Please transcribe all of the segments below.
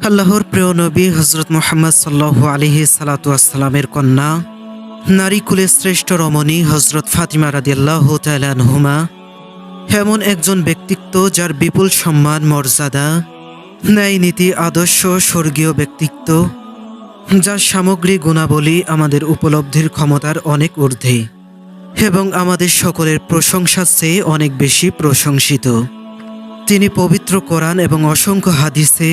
আল্লাহর প্রিয় নবী হজরত মোহাম্মদ সাল্লাহ আলিহি সালাতামের কন্যা নারী কুলে শ্রেষ্ঠ রমণী হজরত ফাতিমা রাদিয়াল্লাহ তালানহুমা এমন একজন ব্যক্তিত্ব যার বিপুল সম্মান, মর্যাদা, ন্যায় নীতি, আদর্শ, স্বর্গীয় ব্যক্তিত্ব, যার সামগ্রিক গুণাবলী আমাদের উপলব্ধির ক্ষমতার অনেক ঊর্ধ্বে এবং আমাদের সকলের প্রশংসার চেয়ে অনেক বেশি প্রশংসিত। তিনি পবিত্র কোরআন এবং অসংখ্য হাদিসে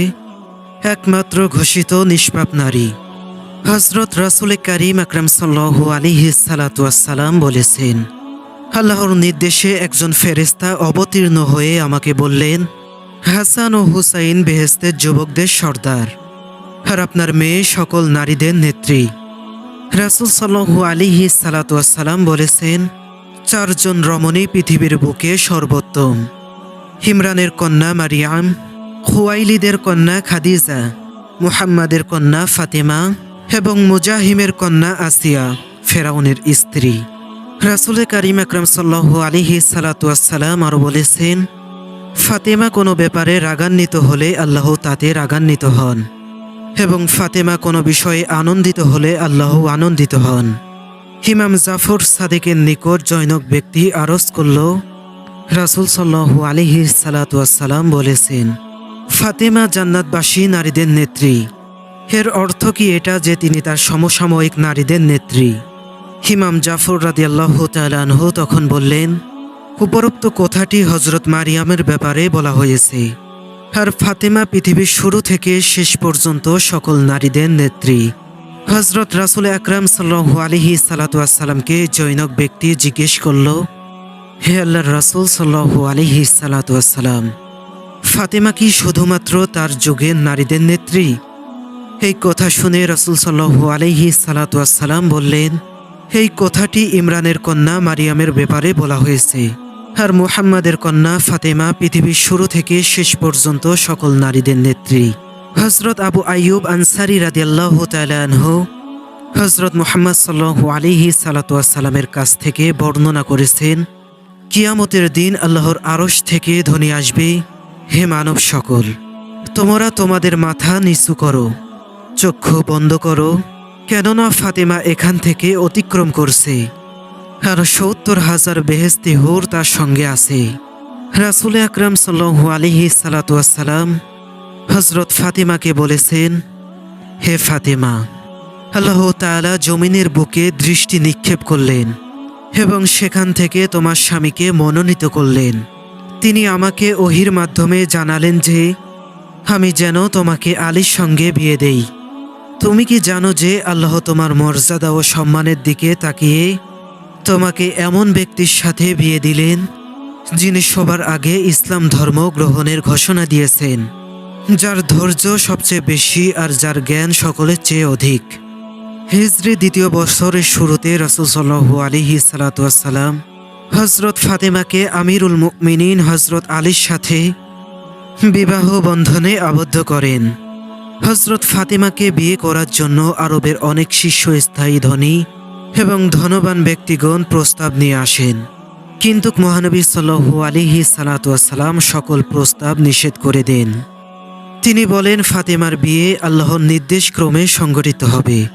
একমাত্র ঘোষিত নিষ্পাপ নারী। হজরত রাসুল করিম আকরাম সাল্লাহ আলিহি সালাতাম বলেছেন, আল্লাহর নির্দেশে একজন ফেরেস্তা অবতীর্ণ হয়ে আমাকে বললেন, হাসান ও হুসাইন বেহেস্তের যুবকদের সর্দার আর আপনার মেয়ে সকল নারীদের নেত্রী। রাসুল সাল্লু আলিহি সালাতাম বলেছেন, চারজন রমণী পৃথিবীর বুকে সর্বোত্তম। হিমরানের কন্যা মারিয়াম খুয়াইলিদের কন্যা খাদিজা, মুহাম্মাদের কন্যা ফাতেমা এবং মুজাহিমের কন্যা আসিয়া, ফেরাউনের স্ত্রী। রাসুল করিম আকরম সাল্লাহ আলিহি সালাতাম আরও বলেছেন, ফাতেমা কোনো ব্যাপারে রাগান্বিত হলে আল্লাহ তাতে রাগান্বিত হন এবং ফাতেমা কোনো বিষয়ে আনন্দিত হলে আল্লাহ আনন্দিত হন। হিমাম জাফর সাদেকের নিকট জৈনক ব্যক্তি আরজ করল, রাসুল সাল্লাহ আলিহি সালাতাম বলেছেন ফাতেমা জান্নাতবাসী নারীদের নেত্রী। এর অর্থ কি এটা যে তিনি তার সমসাময়িক নারীদের নেত্রী? হিমাম জাফর রাদি আল্লাহ তালানহ তখন বললেন, উপরোক্ত কথাটি হজরত মারিয়ামের ব্যাপারে বলা হয়েছে। আর ফাতেমা পৃথিবীর শুরু থেকে শেষ পর্যন্ত সকল নারীদের নেত্রী। হজরত রাসুল আকরাম সাল্লাহ আলিহি সালাতামকে জৈনক ব্যক্তি জিজ্ঞেস করল, হে আল্লাহ রাসুল সাল্লাহ আলিহি সালাতাম ফাতেমা কি শুধুমাত্র তার যুগের নারীদের নেত্রী? এই কথা শুনে রসুল সাল্লাহ আলিহি সালাতাম বললেন, এই কথাটি ইমরানের কন্যা মারিয়ামের ব্যাপারে বলা হয়েছে। আর মুহাম্মাদের কন্যা ফাতেমা পৃথিবীর শুরু থেকে শেষ পর্যন্ত সকল নারীদের নেত্রী। হজরত আবু আইয়ুব আনসারি রাদিয়াল্লাহ তালাহ হজরত মুহাম্মদ সাল্লাহ আলিহি সালাতামের কাছ থেকে বর্ণনা করেছেন, কিয়ামতের দিন আল্লাহর আরশ থেকে ধ্বনি আসবে হে মানব সকল, তোমরা তোমাদের মাথা নিচু করো, চক্ষু বন্ধ করো, কেননা ফাতেমা এখান থেকে অতিক্রম করছে। আর সত্তর হাজার বেহেস্তি হুর তার সঙ্গে আছে। রাসুল আকরাম সাল্লু আলিহি সালাতাম হজরত ফাতিমাকে বলেছেন, হে ফাতেমা, আল্লাহ তালা জমিনের বুকে দৃষ্টি নিক্ষেপ করলেন এবং সেখান থেকে তোমার স্বামীকে মনোনীত করলেন। তিনি আমাকে ওহির মাধ্যমে জানালেন যে, আমি যেন তোমাকে আলীর সঙ্গে বিয়ে দেই। তুমি কি জানো যে আল্লাহ তোমার মর্যাদা ও সম্মানের দিকে তাকিয়ে তোমাকে এমন ব্যক্তির সাথে বিয়ে দিলেন, যিনি সবার আগে ইসলাম ধর্ম গ্রহণের ঘোষণা দিয়েছেন, যার ধৈর্য সবচেয়ে বেশি আর যার জ্ঞান সকলের চেয়ে অধিক। হিজরি দ্বিতীয় বছরের শুরুতে রসুল সাল্লু আলিহি সালাতাম হজরত ফাতেমাকে আমিরুল মুমিনিন হজরত আলীর সাথে বিবাহ বন্ধনে আবদ্ধ করেন। হজরত ফাতেমাকে বিয়ে করার জন্য আরবের অনেক শীর্ষস্থায়ী ধনী এবং ধনবান ব্যক্তিগণ প্রস্তাব নিয়ে আসেন। কিন্তু মহানবী সাল্লু আলিহি সালাতাম সকল প্রস্তাব নিষেধ করে দেন। তিনি বলেন, ফাতেমার বিয়ে আল্লাহর নির্দেশ ক্রমে সংগঠিত হবে।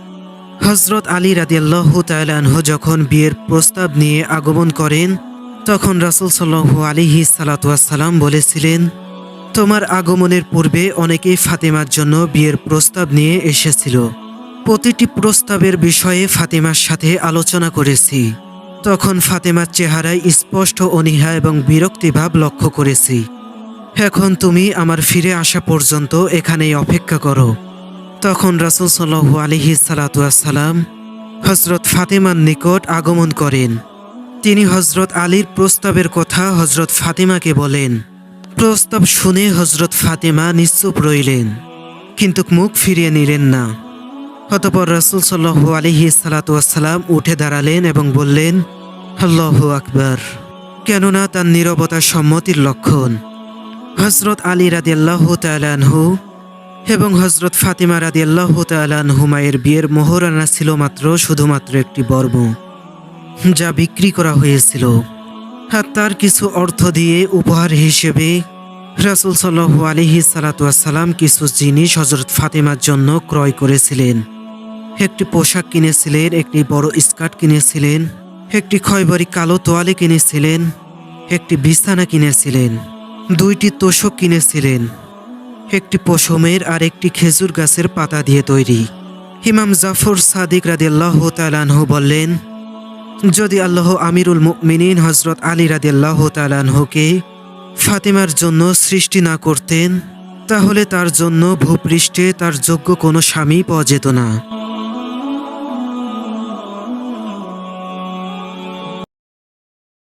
হজরত আলী রাদিয়াল্লাহ তালাহ যখন বিয়ের প্রস্তাব নিয়ে আগমন করেন, তখন রাসুল সাল্লু আলিহি সালাতাম বলেছিলেন, তোমার আগমনের পূর্বে অনেকেই ফাতেমার জন্য বিয়ের প্রস্তাব নিয়ে এসেছিল। প্রতিটি প্রস্তাবের বিষয়ে ফাতেমার সাথে আলোচনা করেছি। তখন ফাতেমার চেহারায় স্পষ্ট অনীহা এবং বিরক্তিভাব লক্ষ্য করেছি। এখন তুমি আমার ফিরে আসা পর্যন্ত এখানেই অপেক্ষা করো। তখন রাসুল সাল্লু আলিহি সালাতাম হজরত ফাতেমার নিকট আগমন করেন। তিনি হজরত আলীর প্রস্তাবের কথা হজরত ফাতেমাকে বলেন। প্রস্তাব শুনে হজরত ফাতেমা নিশ্চুপ রইলেন, কিন্তু মুখ ফিরিয়ে নিলেন না। অতপর রাসুল সাল্লু আলিহি সালাতাম উঠে দাঁড়ালেন এবং বললেন, আল্লাহ আকবর। কেননা তার নিরবতা সম্মতির লক্ষণ। হজরত আলী রাদি আল্লাহ তালানহু এবং হজরত ফাতিমা রাদি আল্লাহ তালানহুমায়ের বিয়ের মোহরানা ছিল মাত্র শুধুমাত্র একটি বর্ম, যা বিক্রি করা হয়েছিল। আর তার কিছু অর্থ দিয়ে উপহার হিসেবে রাসুল সাল্লাহু আলিহি সালাতাম কিছু জিনিস হজরত ফাতেমার জন্য ক্রয় করেছিলেন। একটি পোশাক কিনেছিলেন, একটি বড় স্কার্ট কিনেছিলেন, একটি খয়বারি কালো তোয়ালে কিনেছিলেন, একটি বিছানা কিনেছিলেন, দুইটি তোষক কিনেছিলেন। একটি পশমের আর একটি খেজুর গাছের পাতা দিয়ে তৈরি। ইমাম জাফর সাদিক রাদিল্লাহ তালানহ বললেন, যদি আল্লাহ আমিরুল মিনীন হজরত আলী রাদিল্লাহ তালানহকে ফাতিমার জন্য সৃষ্টি না করতেন, তাহলে তার জন্য ভূপৃষ্ঠে তার যোগ্য কোনো স্বামী পাওয়া যেত না।